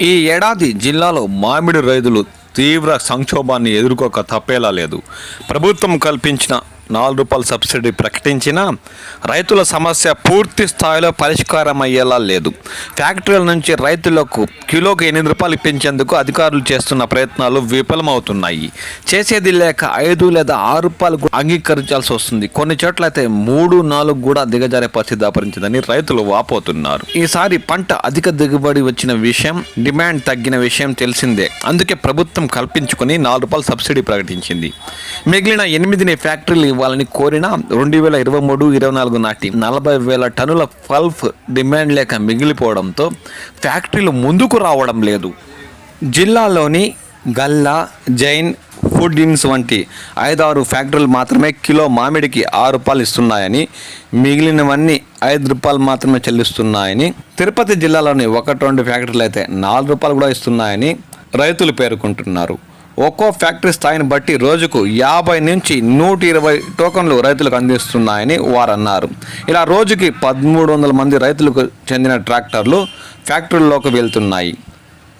ఈ ఏడాది జిల్లాలో మామిడి రైతులు తీవ్ర సంక్షోభాన్ని ఎదుర్కోక తప్పేలా లేదు. ప్రభుత్వం కల్పించిన నాలుగు రూపాయల సబ్సిడీ ప్రకటించినా రైతుల సమస్య పూర్తి స్థాయిలో పరిష్కారం అయ్యేలా లేదు. ఫ్యాక్టరీల నుంచి రైతులకు కిలోకి ఎనిమిది రూపాయలు పెంచేందుకు అధికారులు చేస్తున్న ప్రయత్నాలు విఫలమవుతున్నాయి. చేసేది లేక ఐదు లేదా ఆరు రూపాయలు కూడా అంగీకరించాల్సి వస్తుంది. కొన్ని చోట్ల అయితే మూడు నాలుగు కూడా దిగజారే పరిస్థితి దాపరించిందని రైతులు వాపోతున్నారు. ఈసారి పంట అధిక దిగుబడి వచ్చిన విషయం డిమాండ్ తగ్గిన విషయం తెలిసిందే. అందుకే ప్రభుత్వం కల్పించుకొని నాలుగు రూపాయలు సబ్సిడీ ప్రకటించింది. మిగిలిన ఎనిమిదిని ఫ్యాక్టరీలు ఇవ్వాలని కోరిన రెండు వేల ఇరవై మూడు ఇరవై నాలుగు నాటి నలభై వేల టన్నుల పల్ఫ్ డిమాండ్ లేక మిగిలిపోవడంతో ఫ్యాక్టరీలు ముందుకు రావడం లేదు. జిల్లాలోని గల్లా జైన్ ఫుడ్ ఇన్స్ వంటి ఐదారు ఫ్యాక్టరీలు మాత్రమే కిలో మామిడికి ఆరు రూపాయలు ఇస్తున్నాయని మిగిలినవన్నీ ఐదు రూపాయలు మాత్రమే చెల్లిస్తున్నాయని తిరుపతి జిల్లాలోని ఒకటి రెండు ఫ్యాక్టరీలు అయితే నాలుగు రూపాయలు కూడా ఇస్తున్నాయని రైతులు పేర్కొంటున్నారు. ఒక్కో ఫ్యాక్టరీ స్థాయిని బట్టి రోజుకు యాభై నుంచి నూట ఇరవై టోకన్లు రైతులకు అందిస్తున్నాయని వారు అన్నారు ఇలా రోజుకి పదమూడు వందల మంది రైతులకు చెందిన ట్రాక్టర్లు ఫ్యాక్టరీల్లోకి వెళ్తున్నాయి.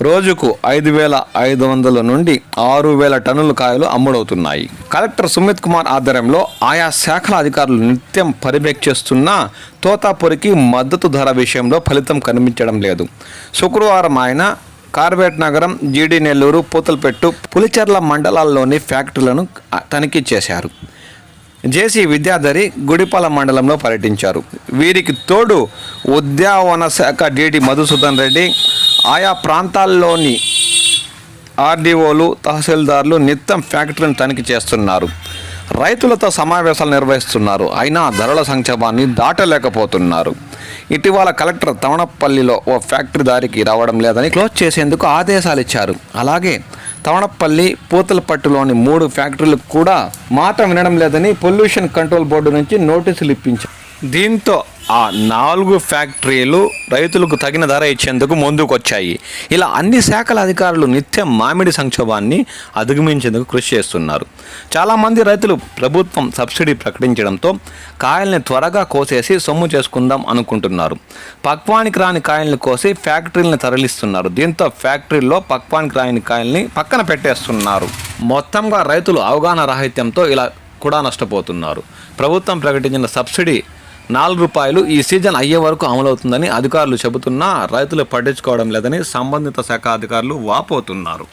రోజుకు ఐదు వేల ఐదు వందల నుండి ఆరు వేల టన్నుల కాయలు అమ్ముడవుతున్నాయి. కలెక్టర్ సుమిత్ కుమార్ ఆధ్వర్యంలో ఆయా శాఖల అధికారులు నిత్యం పర్యవేక్షిస్తున్న తోతాపురికి మద్దతు ధర విషయంలో ఫలితం కనిపించడం లేదు. శుక్రవారం ఆయన కార్బేట్ నగరం జీడి నెల్లూరు పూతలపెట్టు పులిచెర్ల మండలాల్లోని ఫ్యాక్టరీలను తనిఖీ చేశారు. జేసీ విద్యాధరి గుడిపాల మండలంలో పర్యటించారు. వీరికి తోడు ఉద్యావన శాఖ డిడి మధుసూదన్ రెడ్డి ఆయా ప్రాంతాల్లోని ఆర్డీఓలు తహసీల్దార్లు నిత్యం ఫ్యాక్టరీని తనిఖీ చేస్తున్నారు. రైతులతో సమావేశాలు నిర్వహిస్తున్నారు. అయినా ధరల సంక్షేమాన్ని దాటలేకపోతున్నారు. ఇటీవల కలెక్టర్ తవణపల్లిలో ఓ ఫ్యాక్టరీ దారికి రావడం లేదని క్లోజ్ చేసేందుకు ఆదేశాలు ఇచ్చారు. అలాగే తవణపల్లి పూతలపట్టులోని మూడు ఫ్యాక్టరీలు కూడా మాట వినడం లేదని పొల్యూషన్ కంట్రోల్ బోర్డు నుంచి నోటీసులు ఇప్పించారు. దీంతో ఆ నాలుగు ఫ్యాక్టరీలు రైతులకు తగిన ధర ఇచ్చేందుకు ముందుకొచ్చాయి. ఇలా అన్ని శాఖల అధికారులు నిత్యం మామిడి సంక్షోభాన్ని అధిగమించేందుకు కృషి చేస్తున్నారు. చాలామంది రైతులు ప్రభుత్వం సబ్సిడీ ప్రకటించడంతో కాయల్ని త్వరగా కోసేసి సొమ్ము చేసుకుందాం అనుకుంటున్నారు. పక్వానికి రాని కాయల్ని కోసి ఫ్యాక్టరీలను తరలిస్తున్నారు. దీంతో ఫ్యాక్టరీల్లో పక్వానికి రాని కాయల్ని పక్కన పెట్టేస్తున్నారు. మొత్తంగా రైతులు అవగాహన రాహిత్యంతో ఇలా కూడా నష్టపోతున్నారు. ప్రభుత్వం ప్రకటించిన సబ్సిడీ నాలుగు రూపాయలు ఈ సీజన్ అయ్యే వరకు అమలవుతుందని అధికారులు చెబుతున్నా రైతులు పట్టించుకోవడం లేదని సంబంధిత శాఖ అధికారులు వాపోతున్నారు.